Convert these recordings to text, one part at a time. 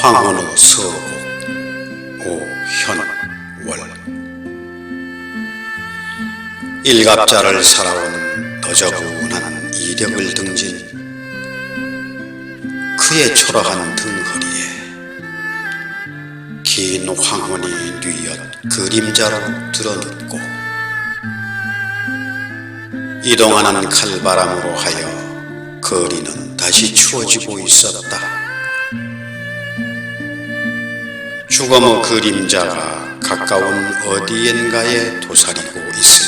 황혼의 서곡 오현월 일갑자를 살아온 너저분한 이력을 등진 그의 초라한 등허리에 긴 황혼이 뉘엿 그림자로 드러눕고 이동하는 칼바람으로 하여 거리는 다시 추워지고 있었다. 죽음의 그림자가 가까운 어디엔가에 도사리고 있을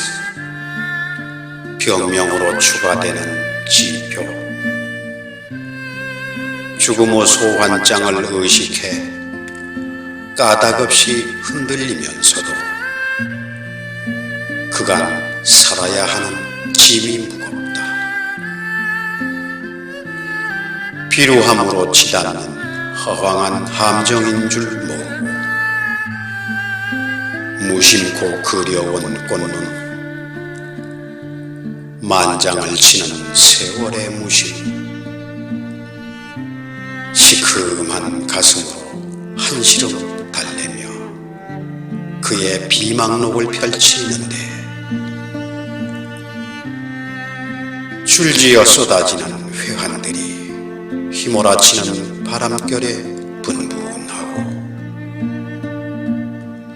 병명으로 추가되는 지표 죽음의 소환장을 의식해 까닭없이 흔들리면서도 그간 살아야 하는 짐이 무겁다. 비루함으로 치닫는 허황한 함정인 줄 모르고 무심코 그려온 꽃눈 만장을 치는 세월의 무심 시큼한 가슴으로 한시름 달래며 그의 비망록을 펼치는데 줄지어 쏟아지는 회한들이 휘몰아치는 바람결에 분분하고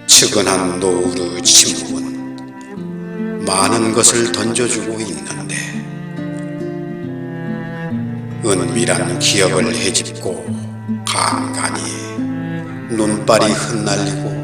측은한 노을의 침묵은 많은 것을 던져주고 있는데 은밀한 기억을 헤집고 간간히 눈발이 흩날리고